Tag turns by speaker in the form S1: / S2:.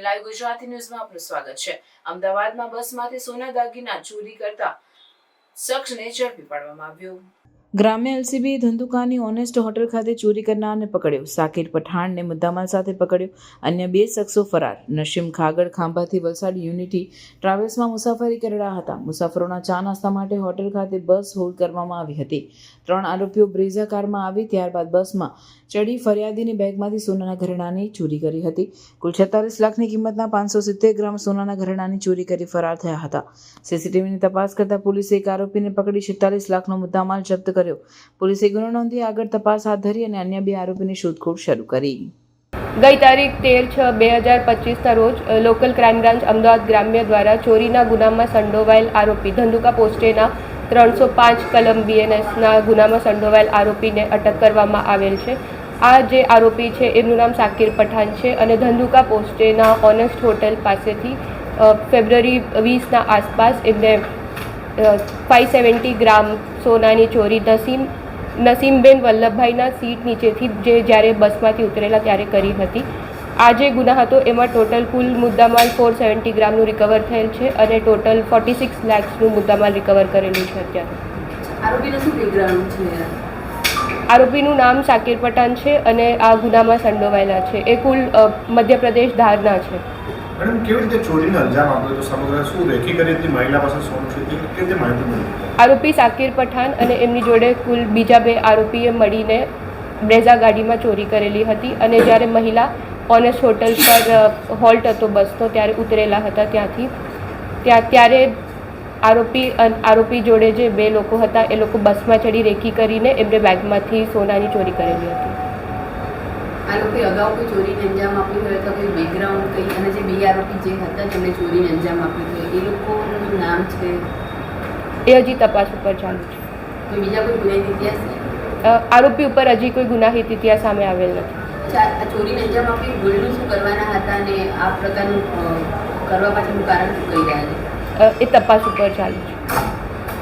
S1: Live Gujarati ન્યૂઝમાં આપનું સ્વાગત છે. અમદાવાદમાં બસમાંથી સોના દાગીના ચોરી કરતા શખ્સને ઝડપી પાડવામાં આવ્યો. ગ્રામ્ય એલસીબી ધંધુકાની ઓનેસ્ટ હોટલ ખાતે ચોરી કરનારને પકડ્યો. સાકિર પઠાણને મુદ્દામાલ સાથે પકડ્યો. અન્ય બે શખ્સો ફરાર. નશીમ ખાગડ ખાંભાથી વલસાડ યુનિટી ટ્રાવેલ્સમાં મુસાફરી કરી રહ્યા હતા. મુસાફરોના ચા નાસ્તા માટે હોટેલ ખાતે બસ હોલ્ડ કરવામાં આવી હતી. ત્રણ આરોપીઓ બ્રેઝા કારમાં આવી ત્યારબાદ બસમાં ચડી ફરિયાદીની બેગમાંથી સોનાના ઘરેણાની ચોરી કરી હતી. કુલ છેતાલીસ લાખની કિંમતના પાંચસો સિત્તેર ગ્રામ સોનાના ઘરેણાની ચોરી કરી ફરાર થયા હતા. સીસીટીવીની તપાસ કરતા પોલીસે એક આરોપીને પકડી છેતાલીસ લાખનો મુદ્દામાલ જપ્ત કર્યો. પોલીસે ગુનો નોંધી આગળ તપાસ હાથ ધરી અને અન્ય બે આરોપીની શોધખોળ શરૂ કરી.
S2: ગઈ તારીખ તેર છ બે હજાર પચીસના રોજ લોકલ ક્રાઇમ બ્રાન્ચ અમદાવાદ ગ્રામ્ય દ્વારા ચોરીના ગુનામાં સંડોવાયેલ આરોપી ધંધુકા પોસ્ટેના ત્રણસો પાંચ કલમ બીએનએસના ગુનામાં સંડોવાયેલ આરોપીને અટક કરવામાં આવેલ છે. આ જે આરોપી છે, એમનું નામ સાકિર પઠાણ છે અને ધંધુકા પોસ્ટેના ઓનેસ્ટ હોટેલ પાસેથી ફેબ્રુઆરી વીસના આસપાસ એમને ફાઇવ સેવન્ટી ગ્રામ સોનાની ચોરી નસીમ નસીમબેન વલ્લભભાઈના સીટ નીચેથી જે જ્યારે બસમાંથી ઉતરેલા ત્યારે કરી હતી. આ જે ગુના હતો એમાં ટોટલ કુલ મુદ્દામાલ ફોર સેવન્ટી ગ્રામનું રિકવર થયેલ છે અને ટોટલ ફોર્ટી સિક્સ લેક્સનું મુદ્દામાલ રિકવર કરેલું છે અત્યારે.
S3: આરોપીનો
S2: નામ સાકિર પઠાણ છે અને આ ગુનામાં સંડોવાયેલા છે. એ કુલ મધ્યપ્રદેશ ધારના છે.
S4: મેડમ, કેવી રીતે ચોરીને અંજામ આપ્યો તો સમગ્ર શું રેકી કરી હતી? મહિલા પાસે સોનું છે તે કેવી રીતે માહિતી મળી?
S2: આરોપી સાકિર પઠાણ અને એમની જોડે કુલ બીજા બે આરોપીએ મળીને બ્રેઝા ગાડીમાં ચોરી કરેલી હતી અને જ્યારે મહિલા ઓનેસ્ટ હોટલ પર હોલ્ટ હતો બસનો ત્યારે ઉતરેલા હતા ત્યાંથી. ત્યાં, ત્યારે આરોપી આરોપી જોડે જે બે લોકો હતા, એ લોકો બસમાં ચડી રેકી કરીને એમને બેગમાંથી સોનાની ચોરી કરેલી હતી.
S3: આરોપી અગાઉ કોઈ ચોરીને અંજામ આપ્યું હોય અથવા કોઈ બેકગ્રાઉન્ડ કઈ અને જે બે આરોપી જે હતા જેમણે ચોરીને અંજામ આપ્યું હોય એ લોકોનું નામ છે?
S2: એ હજી તપાસ ઉપર ચાલુ છે.
S3: તો બીજા કોઈ ગુનાહિત ઇતિહાસ
S2: આરોપી ઉપર હજી કોઈ ગુનાહિત ઇતિહાસ સામે આવેલ નથી.
S3: આ ચોરીને અંજામ આપી ગોલ્ડનું શું કરવાના હતા અને આ પ્રકારનું કરવા પાછળનું કારણ શું કહી રહ્યા છે?
S2: એ તપાસ ઉપર ચાલુ છે.